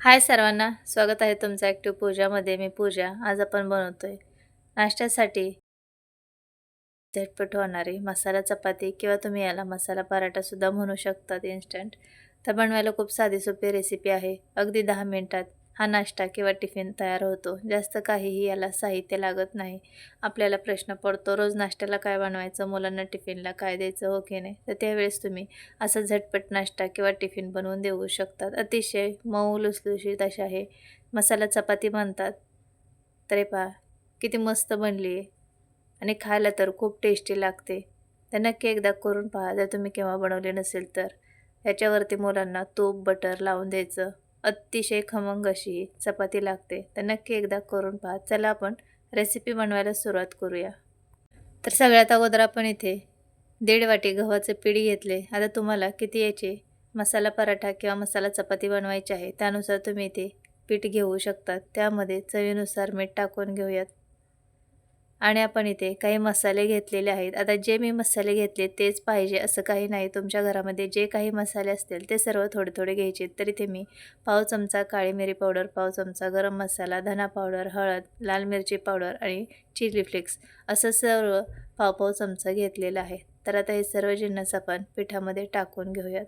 हाय सर्वांना स्वागत आहे तुमचं ॲक्टिव्ह पूजामध्ये मी पूजा. आज आपण बनवतोय नाश्त्यासाठी. झटपट होणारी मसाला चपाती किंवा तुम्ही याला मसाला पराठासुद्धा म्हणू शकतात इन्स्टंट तर बनवायला खूप साधी सोपी रेसिपी आहे. अगदी दहा मिनटात हा नाश्ता किंवा टिफिन तयार होतो. जास्त काहीही याला साहित्य लागत नाही. आपल्याला प्रश्न पडतो रोज नाश्त्याला काय बनवायचं? मुलांना टिफिनला काय द्यायचं? हो की नाही? तर त्यावेळेस तुम्ही असं झटपट नाश्ता किंवा टिफिन बनवून देऊ शकतात. अतिशय मऊ लुसलुशीत अशा आहे मसाला चपाती बनतात. तरी पहा किती मस्त बनली आहे आणि खायला तर खूप टेस्टी लागते. तर नक्की एकदा करून पहा. जर तुम्ही केव्हा बनवले नसेल तर. याच्यावरती मुलांना तूप बटर लावून द्यायचं. अतिशय खमंग अशी चपाती लागते. तर नक्की एकदा करून पहा. चला आपण रेसिपी बनवायला सुरुवात करूया. तर सगळ्यात अगोदर आपण इथे दीड वाटी गव्हाचे पीठ घेतले. आता तुम्हाला किती याचे मसाला पराठा किंवा मसाला चपाती बनवायची आहे त्यानुसार तुम्ही इथे पीठ घेऊ शकतात त्यामध्ये चवीनुसार मीठ टाकून घेऊयात. आणि आपण इथे काही मसाले घेतलेले आहेत. आता जे मी मसाले घेतले तेच पाहिजे असं काही नाही. तुमच्या घरामध्ये जे काही मसाले असतील ते सर्व थोडे थोडे घ्यायचे. तर इथे मी पाव चमचा काळी मिरी पावडर पाव चमचा गरम मसाला धना पावडर हळद लाल मिरची पावडर आणि चिली फ्लेक्स असं सर्व पाव पाव चमचा घेतलेला आहे. तर आता हे सर्व जिन्नस आपण पिठामध्ये टाकून घेऊयात.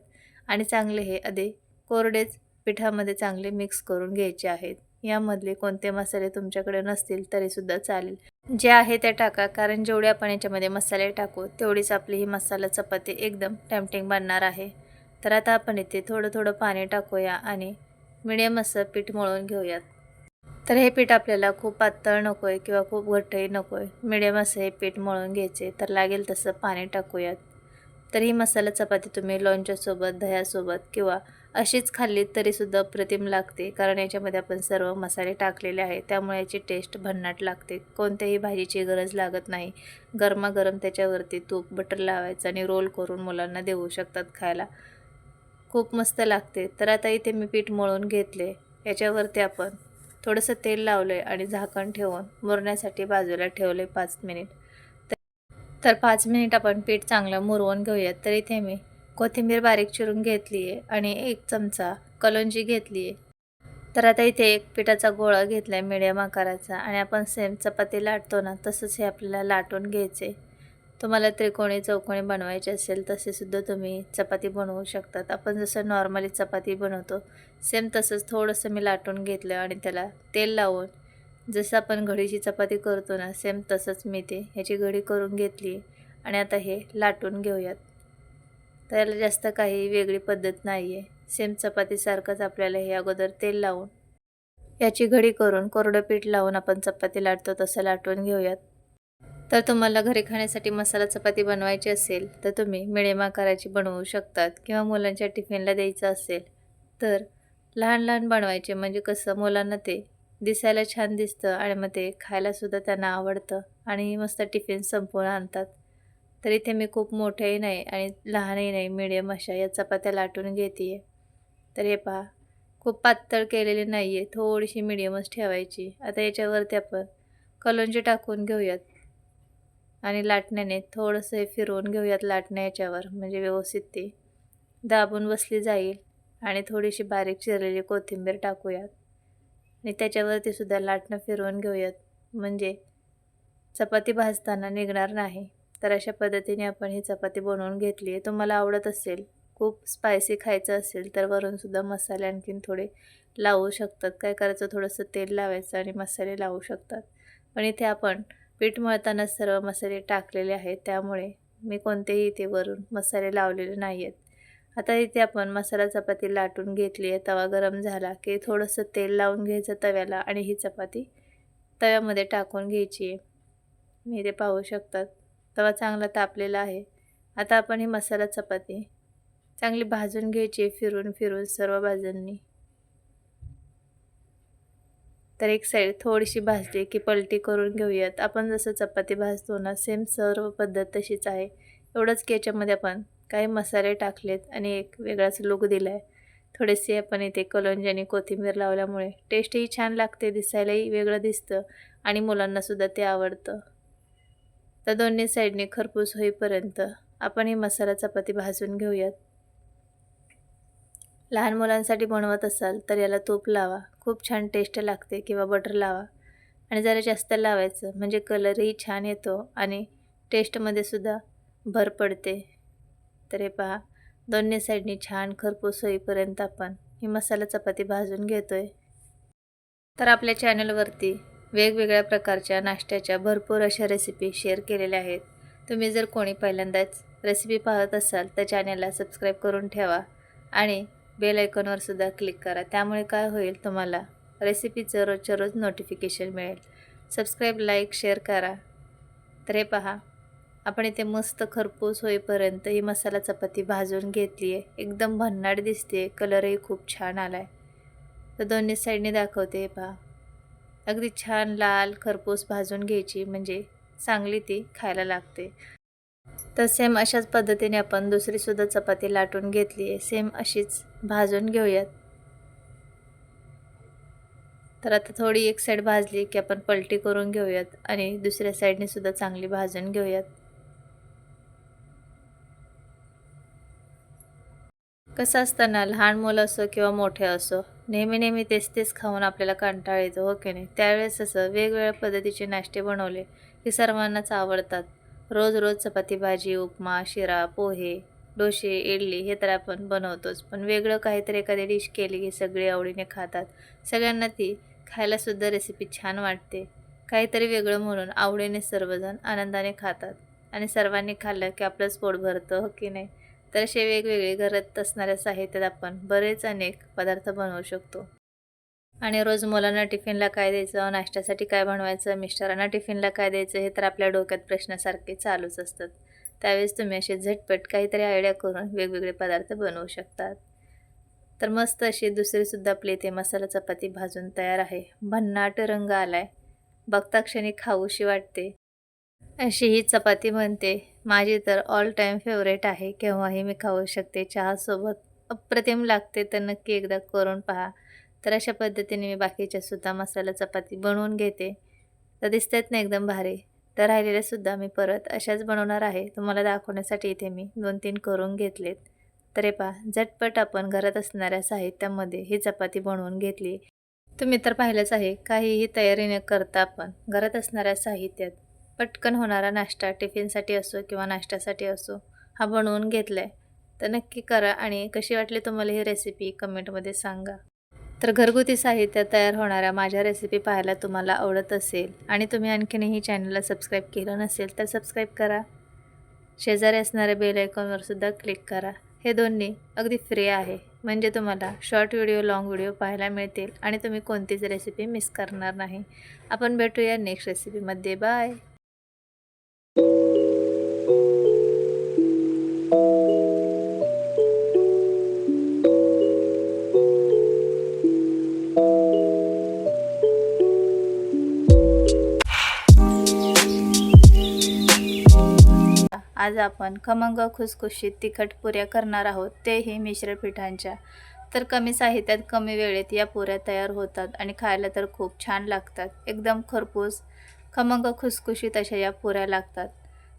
आणि चांगले हे आधी कोरडेच पिठामध्ये चांगले मिक्स करून घ्यायचे आहेत. यामधले कोणते मसाले तुमच्याकडे नसतील तरीसुद्धा चालेल. जे आहे ते टाका कारण जेवढे आपण याच्यामध्ये मसाले टाकू तेवढीच आपली ही मसाला चपाती एकदम टेम्पटिंग बनणार आहे. तर आता आपण इथे थोडं थोडं पाणी टाकूया आणि मिडियम असं पीठ मळून घेऊयात. तर हे पीठ आपल्याला खूप पातळ नको आहे किंवा खूप घट्टही नको आहे मिडियम असं हे पीठ मळून घ्यायचे तर लागेल तसं पाणी टाकूयात. तर ही मसाला चपाती तुम्ही लोणच्यासोबत दह्यासोबत किंवा अशीच खाल्ली तरीसुद्धा अप्रतिम लागते कारण याच्यामध्ये आपण सर्व मसाले टाकलेले आहे त्यामुळे याची टेस्ट भन्नाट लागते. कोणत्याही भाजीची गरज लागत नाही. गरमागरम त्याच्यावरती तूप बटर लावायचं आणि रोल करून मुलांना देऊ शकतात खायला. खूप मस्त लागते. तर आता इथे मी पीठ मळून घेतले. याच्यावरती आपण थोडंसं तेल लावलं आहे आणि झाकण ठेवून मुरण्यासाठी बाजूला ठेवले पाच मिनिट तर पाच मिनिट आपण पीठ चांगलं मुरवून घेऊयात. तर इथे मी कोथिंबीर बारीक चिरून घेतली आहे आणि एक चमचा कलोंजी घेतली आहे तर आता इथे एक पिठाचा गोळा घेतला आहे मिडियम आकाराचा आणि आपण सेम चपाती लाटतो ना तसंच हे आपल्याला लाटून घ्यायचे. तुम्हाला त्रिकोणी चौकोणी बनवायचे असेल तसेसुद्धा तुम्ही चपाती बनवू शकतात. आपण जसं नॉर्मली चपाती बनवतो सेम तसंच थोडंसं मी लाटून घेतलं आणि त्याला तेल लावून जसं आपण घडीची चपाती करतो ना सेम तसंच मी ते ह्याची घडी करून घेतली. आणि आता हे लाटून घेऊयात. त्याला जास्त काही वेगळी पद्धत नाही आहे सेम चपातीसारखंच आपल्याला हे अगोदर तेल लावून. याची घडी करून कोरडं पीठ लावून आपण चपाती लाटतो तसं लाटून घेऊयात. तर तुम्हाला घरी खाण्यासाठी मसाला चपाती बनवायची असेल तर तुम्ही मिळेम आकाराची बनवू शकतात किंवा मुलांच्या टिफिनला द्यायचं असेल तर लहान लहान बनवायचे. म्हणजे कसं मुलांना ते दिसायला छान दिसतं आणि मग ते खायलासुद्धा त्यांना आवडतं आणि मस्त टिफिन संपवून आणतात. तर इथे मी खूप मोठेही नाही आणि लहानही नाही मिडियम अशा या चपात्या लाटून घेते आहे तर हे पहा खूप पातळ केलेली नाही आहे थोडीशी मिडियमच ठेवायची. आता याच्यावरती आपण कलोंजी टाकून घेऊयात. आणि लाटण्याने थोडंसं हे फिरवून घेऊयात लाटण्या याच्यावर म्हणजे व्यवस्थित ती दाबून बसली जाईल. आणि थोडीशी बारीक चिरलेली कोथिंबीर टाकूयात. आणि त्याच्यावरती सुद्धा लाटणं फिरवून घेऊयात. म्हणजे चपाती भाजताना निघणार नाही. तर अशा पद्धतीने आपण ही चपाती बनवून घेतली आहे. तुम्हाला आवडत असेल खूप स्पायसी खायचं असेल तर वरूनसुद्धा मसाले आणखीन थोडे लावू शकतात. काय करायचं थोडंसं तेल लावायचं आणि मसाले लावू शकतात. पण इथे आपण पीठ मळताना सर्व मसाले टाकलेले आहेत. त्यामुळे मी कोणतेही इथे वरून मसाले लावलेले नाही आहेत आता इथे आपण मसाला चपाती लाटून घेतली आहे. तवा गरम झाला की थोडंसं तेल लावून घ्यायचं तव्याला आणि ही चपाती तव्यामध्ये टाकून घ्यायची आहे. मी इथे पाहू शकतात. तवा चांगला तापलेला आहे. आता आपण ही मसाला चपाती. चांगली भाजून घ्यायची फिरून फिरून सर्व बाजूंनी. तर एक साईड थोडीशी भाजली की पलटी करून घेऊयात. आपण जसं चपाती भाजतो ना सेम सर्व पद्धत तशीच आहे. एवढंच की याच्यामध्ये आपण काही मसाले टाकलेत आणि एक वेगळाच लुक दिला आहे थोडेसे आपण इथे कलोंजी आणि कोथिंबीर लावल्यामुळे टेस्टही छान लागते दिसायलाही वेगळं दिसतं आणि मुलांनासुद्धा ते आवडतं. तर दोन्ही साईडने खरपूस होईपर्यंत आपण ही मसाला चपाती भाजून घेऊयात. लहान मुलांसाठी बनवत असाल तर याला तूप लावा. खूप छान टेस्ट लागते किंवा बटर लावा. आणि जरा जास्त लावायचं म्हणजे कलरही छान येतो आणि टेस्टमध्ये सुद्धा भर पडते. तर हे पहा दोन्ही साईडनी छान खरपूस होईपर्यंत आपण ही मसाला चपाती भाजून घेतो आहे तर आपल्या चॅनलवरती वेगवेगळ्या प्रकारच्या नाश्त्याच्या भरपूर अशा रेसिपी शेअर केलेल्या आहेत. तुम्ही जर कोणी पहिल्यांदाच रेसिपी पाहत असाल तर चॅनलला सबस्क्राईब करून ठेवा आणि बेल आयकॉनवर सुद्धा क्लिक करा. त्यामुळे काय होईल तुम्हाला रेसिपीचं रोजच्या रोज नोटिफिकेशन मिळेल. सबस्क्राईब लाईक शेअर करा. तर हे पहा आपण इथे मस्त खरपूस होईपर्यंत ही मसाला चपाती भाजून घेतली आहे एकदम भन्नाट दिसते कलरही खूप छान आला आहे तर दोन्ही साईडने दाखवते हे पहा. अगदी छान लाल खरपूस भाजून घ्यायची म्हणजे चांगली ती खायला लागते. तर सेम अशाच पद्धतीने आपण दुसरीसुद्धा चपाती लाटून घेतली आहे. सेम अशीच भाजून घेऊयात. तर आता थोडी एक साईड भाजली की आपण पलटी करून घेऊयात आणि दुसऱ्या साईडने सुद्धा चांगली भाजून घेऊयात. कसं असतं ना लहान मुलं असो किंवा मोठे असो नेहमी नेहमी तेच तेच खाऊन आपल्याला कंटाळ येतो हो की नाही? त्यावेळेस असं वेगवेगळ्या पद्धतीचे नाश्ते बनवले की सर्वांनाच आवडतात. रोज रोज चपाती भाजी उपमा शिरा पोहे डोसे इडली हे तर आपण बनवतोच. पण वेगळं काहीतरी एखादी डिश केली की सगळे आवडीने खातात. सगळ्यांना ती खायलासुद्धा रेसिपी छान वाटते. काहीतरी वेगळं म्हणून आवडीने सर्वजण आनंदाने खातात. आणि सर्वांनी खाल्लं की आपलंच पोट भरतं हो की नाही? तर असे वेगवेगळे घरात असणाऱ्या साहित्यात आपण बरेच अनेक पदार्थ बनवू शकतो. आणि रोज मुलांना टिफिनला काय द्यायचं नाश्त्यासाठी काय बनवायचं मिस्टरांना टिफिनला काय द्यायचं हे तर आपल्या डोक्यात प्रश्नासारखे चालूच असतात. त्यावेळेस तुम्ही असे झटपट काहीतरी आयडिया करून वेगवेगळे पदार्थ बनवू शकतात. तर मस्त अशी दुसरीसुद्धा आपली इथे मसाला चपाती भाजून तयार आहे. भन्नाट रंग आलाय. बघता क्षणी खाऊशी वाटते. अशी ही चपाती बनते. माझी तर ऑल टाईम फेवरेट आहे. केव्हाही मी खाऊ शकते. चहासोबत अप्रतिम लागते तर नक्की एकदा करून पहा. तर अशा पद्धतीने मी बाकीच्या सुद्धा मसाला चपाती बनवून घेते. तर दिसतात ना एकदम भारी. तर राहिलेल्यासुद्धा मी परत अशाच बनवणार आहे. तुम्हाला दाखवण्यासाठी इथे मी दोन तीन करून घेतलेत. तर हे पहा झटपट आपण घरात असणाऱ्या साहित्यामध्ये ही चपाती बनवून घेतली. तुम्ही तर पाहिलंच आहे काहीही तयारी न करता आपण घरात असणाऱ्या साहित्यात पटकन होणारा नाश्ता टिफिनसाठी असो किंवा नाश्त्यासाठी असो हा बनवून घेतला आहे तर नक्की करा आणि कशी वाटली तुम्हाला ही रेसिपी कमेंटमध्ये सांगा. तर घरगुती साहित्य तयार होणाऱ्या माझ्या रेसिपी पाहायला तुम्हाला आवडत असेल आणि तुम्ही आणखीनही चॅनलला सबस्क्राईब केलं नसेल तर सबस्क्राईब करा. शेजारी असणाऱ्या बेल आयकॉनवर सुद्धा क्लिक करा. हे दोन्ही अगदी फ्री आहे. म्हणजे तुम्हाला शॉर्ट व्हिडिओ लाँग व्हिडिओ पाहायला मिळतील आणि तुम्ही कोणतीच रेसिपी मिस करणार नाही. आपण भेटूया नेक्स्ट रेसिपीमध्ये बाय आज आपण खमंग खुसखुशीत तिखट पुऱ्या करणार आहोत तेही मिश्र पिठांच्या. तर कमी साहित्यात कमी वेळेत या पुऱ्या तयार होतात आणि खायला तर खूप छान लागतात. एकदम खरपूस खमंग खुसखुशीत अशा या पुऱ्या लागतात.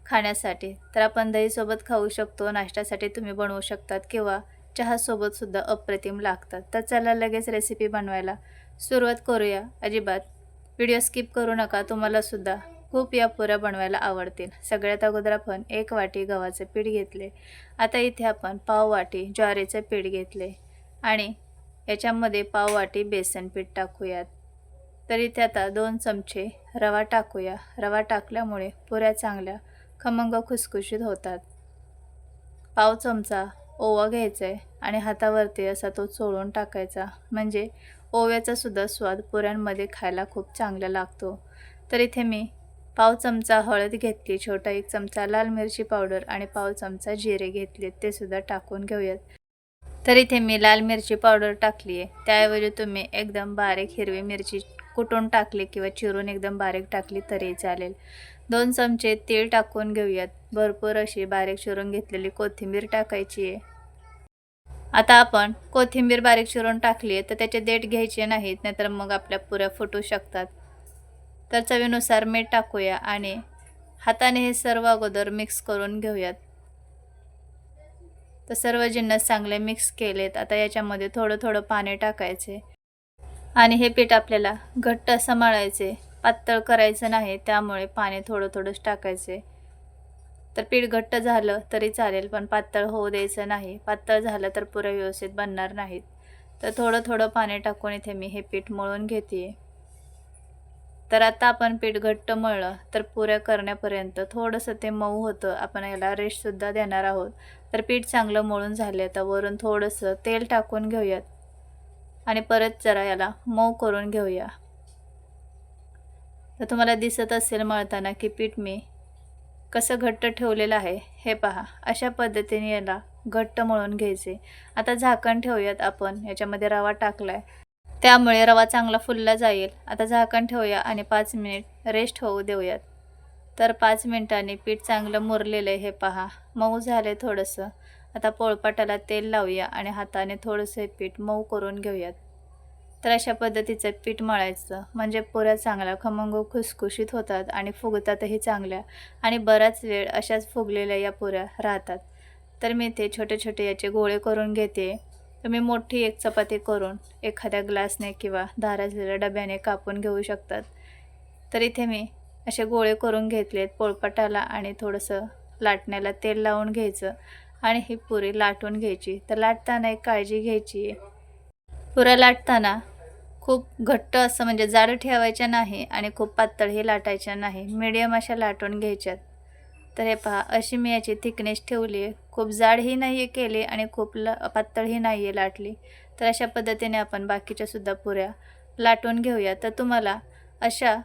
खाण्यासाठी तर आपण दहीसोबत खाऊ शकतो नाश्त्यासाठी तुम्ही बनवू शकतात किंवा चहासोबतसुद्धा अप्रतिम लागतात. तर चला लगेच रेसिपी बनवायला सुरुवात करूया. अजिबात. व्हिडिओ स्किप करू नका तुम्हालासुद्धा खूप या पुऱ्या बनवायला आवडतील. सगळ्यात अगोदर आपण एक वाटी गव्हाचे पीठ घेतले. आता इथे आपण पाव वाटी ज्वारीचे पीठ घेतले. आणि याच्यामध्ये पाव वाटी बेसन पीठ टाकूयात. तर इथे आता दोन चमचे रवा टाकूया. रवा टाकल्यामुळे पुऱ्या चांगल्या खमंग खुसखुशीत होतात. पाव चमचा ओवा घ्यायचा आहे आणि हातावरती असा तो चोळून टाकायचा. म्हणजे ओव्याचा सुद्धा स्वाद पुऱ्यांमध्ये खायला खूप चांगला लागतो. तर इथे मी पाव चमचा हळद घेतली छोटा एक चमचा लाल मिरची पावडर आणि पाव चमचा जिरे घेतले ते सुद्धा टाकून घेऊयात. तर इथे मी लाल मिरची पावडर टाकली आहे. त्याऐवजी तुम्ही एकदम बारीक हिरवी मिरची कुटून टाकली किंवा चिरून एकदम बारीक टाकली तरी चालेल. दोन चमचे तेल टाकून घेऊयात. भरपूर अशी बारीक चिरून घेतलेली कोथिंबीर टाकायची आहे. आता आपण कोथिंबीर बारीक चिरून टाकली आहे तर त्याचे देठ घ्यायचे नाहीत नाहीतर मग आपल्या पुऱ्या फुटू शकतात. तर चवीनुसार मीठ टाकूया आणि हाताने हे सर्व अगोदर मिक्स करून घेऊयात. तर सर्व जिन्नस चांगले मिक्स केलेत. आता याच्यामध्ये थोडं थोडं पाणी टाकायचे. आणि हे पीठ आपल्याला घट्ट सांभाळायचे. पातळ करायचं नाही त्यामुळे पाणी थोडं थोडंच टाकायचे. तर पीठ घट्ट झालं तरी चालेल पण पातळ होऊ द्यायचं नाही. पातळ झालं तर पुरं व्यवस्थित बनणार नाहीत. तर थोडं थोडं पाणी टाकून इथे मी हे पीठ मळून घेते तर आता आपण पीठ घट्ट मळलं तर पुऱ्या करण्यापर्यंत थोडंसं ते मऊ होतं. आपण याला रेशसुद्धा देणार आहोत. तर पीठ चांगलं मळून झाले आता वरून थोडंसं तेल टाकून घेऊयात. आणि परत जरा याला मऊ करून घेऊया. तर तुम्हाला दिसत असेल मळताना की पीठ मी कसं घट्ट ठेवलेलं आहे. हे पहा. अशा पद्धतीने याला घट्ट मळून घ्यायचे. आता झाकण ठेवूयात आपण. याच्यामध्ये रवा टाकलाय. त्यामुळे रवा चांगला फुलला जाईल. आता झाकण ठेवूया आणि पाच मिनिट रेस्ट होऊ देऊयात. तर पाच मिनिटांनी पीठ चांगलं मुरलेलं आहे हे पहा. मऊ झालं थोडंसं. आता पोळपाटाला तेल लावूया आणि हाताने थोडंसं हे पीठ मऊ करून घेऊयात. तर अशा पद्धतीचं पीठ मळायचं. म्हणजे पुऱ्या चांगल्या खमंग खुसखुशीत होतात आणि फुगतातही चांगल्या. आणि बराच वेळ अशाच फुगलेल्या या पुऱ्या राहतात. तर मी ते छोटे छोटे याचे गोळे करून घेते. तुम्ही मोठी एक चपाती करून एखाद्या ग्लासने किंवा धाराजलेल्या डब्याने कापून घेऊ शकतात. तर इथे मी असे गोळे करून घेतलेत पोळपाटाला आणि थोडंसं लाटण्याला तेल लावून घ्यायचं आणि ही पुरी लाटून घ्यायची. तर लाटताना एक काळजी घ्यायची. पुऱ्या लाटताना खूप घट्ट असं म्हणजे जाड ठेवायच्या नाही आणि खूप पातळही लाटायच्या नाही. मिडियम अशा लाटून घ्यायच्यात. तर हे पहा अशी मी याची थिकनेस ठेवली आहे. खूप जाडही नाही आहे केली आणि खूप ल पातळही नाही आहे लाटली. तर अशा पद्धतीने आपण बाकीच्यासुद्धा पुऱ्या लाटून घेऊया. तर तुम्हाला अशा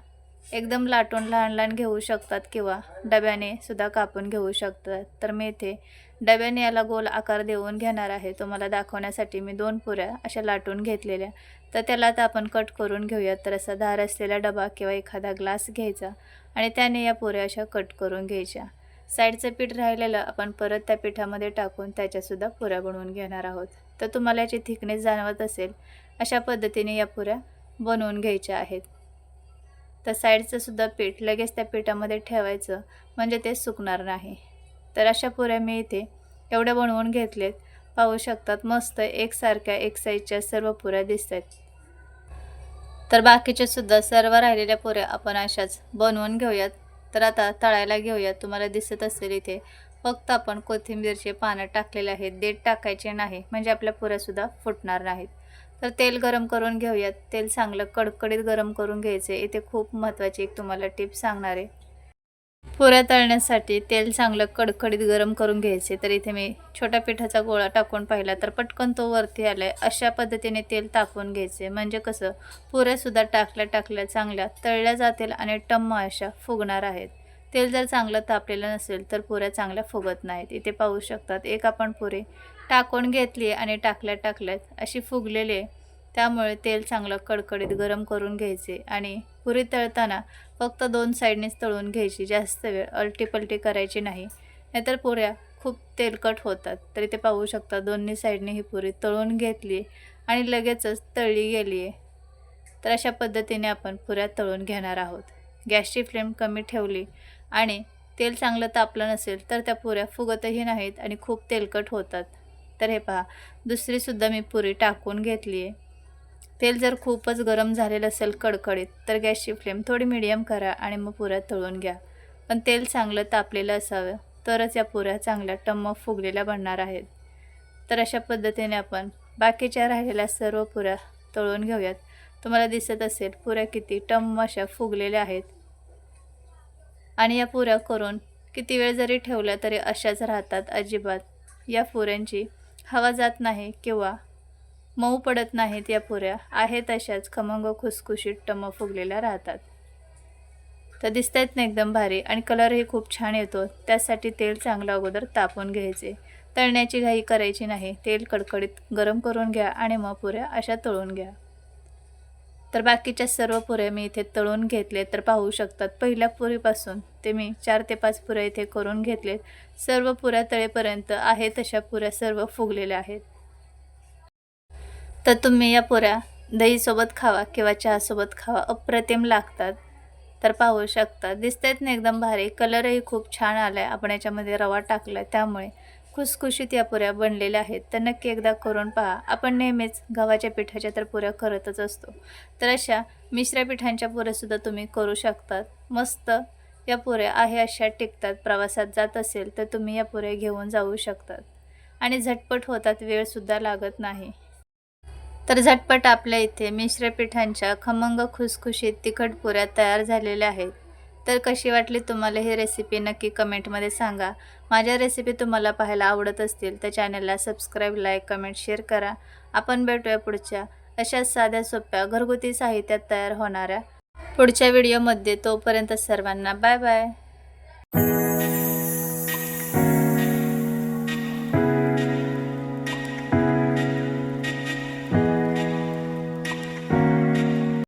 एकदम लाटून लहान लहान घेऊ शकतात किंवा डब्याने सुद्धा कापून घेऊ शकतात. तर मी इथे डब्याने याला गोल आकार देऊन घेणार आहे. तुम्हाला दाखवण्यासाठी मी दोन पुऱ्या अशा लाटून घेतलेल्या. तर त्याला आता आपण कट करून घेऊयात तर असा धार असलेला डबा किंवा एखादा ग्लास घ्यायचा आणि त्याने या पुऱ्या अशा कट करून घ्यायच्या. साईडचं पीठ राहिलेलं आपण परत त्या पिठामध्ये टाकून त्याच्यासुद्धा पुऱ्या बनवून घेणार आहोत. तर तुम्हाला याची थिकनेस जाणवत असेल अशा पद्धतीने या पुऱ्या बनवून घ्यायच्या आहेत. तर साईडचं सुद्धा पीठ लगेच त्या पिठामध्ये ठेवायचं म्हणजे ते सुकणार नाही. तर अशा पुऱ्या मी इथे एवढ्या बनवून घेतलेत. पाहू शकतात मस्त एकसारख्या एक साईजच्या सर्व पुऱ्या दिसत आहेत तर बाकीचे सुद्धा सर्व राहिलेल्या पुऱ्या आपण अशाच बनवून घेऊयात. तर आता तळायला घेऊयात. तुम्हाला दिसत असेल इथे फक्त आपण कोथिंबीरचे पानं टाकलेले आहेत. देठ टाकायचे नाही म्हणजे आपल्या पुऱ्यासुद्धा फुटणार नाहीत. तर तेल गरम करून घेऊयात. तेल चांगलं कडकडीत गरम करून घ्यायचे इथे खूप महत्त्वाची एक तुम्हाला टिप सांगणार आहे. पुऱ्या तळण्यासाठी तेल चांगलं कडकडीत गरम करून घ्यायचे. तर इथे मी छोट्या पिठाचा गोळा टाकून पाहिला तर पटकन तो वरती आलाय. अशा पद्धतीने तेल तापवून घ्यायचे. म्हणजे कसं? पुऱ्यासुद्धा टाकल्या टाकल्या चांगल्या तळल्या जातील आणि टम्म अशा फुगणार आहेत. तेल जर चांगलं तापलेलं नसेल तर पुऱ्या चांगल्या फुगत नाहीत. इथे पाहू शकतात एक आपण पुरी टाकून घेतली आणि टाकल्या टाकल्यात अशी फुगलेली आहे त्यामुळे तेल चांगलं कडकडीत गरम करून घ्यायचे आणि पुरी तळताना फक्त दोन साईडनेच तळून घ्यायची जास्त वेळ अलटीपलटी करायची नाही. नाहीतर पुऱ्या खूप तेलकट होतात तरी ते पाहू शकता दोन्ही साईडने ही पुरी तळून घेतली आणि लगेचच तळली गेली आहे तर अशा पद्धतीने आपण पुऱ्या तळून घेणार आहोत. गॅसची फ्लेम कमी ठेवली आणि तेल चांगलं तापलं नसेल तर त्या पुऱ्या फुगतही नाहीत आणि खूप तेलकट होतात. तर हे पहा दुसरीसुद्धा मी पुरी टाकून घेतली आहे तेल जर खूपच गरम झालेलं असेल कडकडीत तर गॅसची फ्लेम थोडी मिडियम करा आणि मग पुऱ्या तळून घ्या. पण तेल चांगलं तापलेलं असावं तरच या पुऱ्या चांगल्या टम्म फुगलेल्या बनणार आहेत. तर अशा पद्धतीने आपण बाकीच्या राहिलेल्या सर्व पुऱ्या तळून घेऊयात. तुम्हाला दिसत असेल पुऱ्या किती टम्म अशा फुगलेल्या आहेत. आणि या पुऱ्या करून किती वेळ जरी ठेवल्या तरी अशाच राहतात अजिबात. या पुऱ्यांची हवा जात नाही किंवा मऊ पडत नाहीत या पुऱ्या. आहेत अशाच. खमंग खुसखुशीत टम फुगलेल्या राहतात. तर दिसत आहेत ना एकदम भारी आणि कलरही खूप छान येतो. त्यासाठी तेल चांगलं अगोदर तापून घ्यायचे. तळण्याची घाई करायची नाही. तेल कडकडीत गरम करून घ्या आणि मग पुऱ्या अशा तळून घ्या. तर बाकीच्या सर्व पुऱ्या मी इथे तळून घेतले तर पाहू शकतात. पहिल्या पुरीपासून ते मी चार ते पाच पुऱ्या इथे करून घेतलेत. सर्व पुऱ्या तळेपर्यंत आहेत तशा पुऱ्या सर्व फुगलेल्या आहेत. तर तुम्ही या पुऱ्या दहीसोबत खावा किंवा चहासोबत खावा अप्रतिम लागतात. तर पाहू शकता दिसत आहेत ना एकदम भारी. कलरही खूप छान आला आहे आपण याच्यामध्ये रवा टाकला आहे त्यामुळे खुसखुशीत या पुऱ्या बनलेल्या आहेत. तर नक्की एकदा करून पहा. आपण नेहमीच गव्हाच्या पिठाच्या तर पुऱ्या करतच असतो. तर अशा मिश्र पिठांच्या पुऱ्यासुद्धा तुम्ही करू शकतात. मस्त या पुऱ्या आहे अशा टिकतात. प्रवासात जात असेल तर तुम्ही या पुऱ्या घेऊन जाऊ शकतात. आणि झटपट होतात वेळसुद्धा लागत नाही. तर झटपट आपल्या इथे मिश्र पिठांच्या खमंग खुसखुशीत तिखट पुऱ्या तयार झालेल्या आहेत. तर कशी वाटली तुम्हाला ही रेसिपी नक्की कमेंटमध्ये सांगा. माझ्या रेसिपी तुम्हाला पाहायला आवडत असतील तर चॅनलला सबस्क्राईब लाईक कमेंट शेअर करा. आपण भेटूया पुढच्या अशाच साध्या सोप्या घरगुती साहित्यात तयार होणाऱ्या पुढच्या व्हिडिओमध्ये तोपर्यंत सर्वांना बाय बाय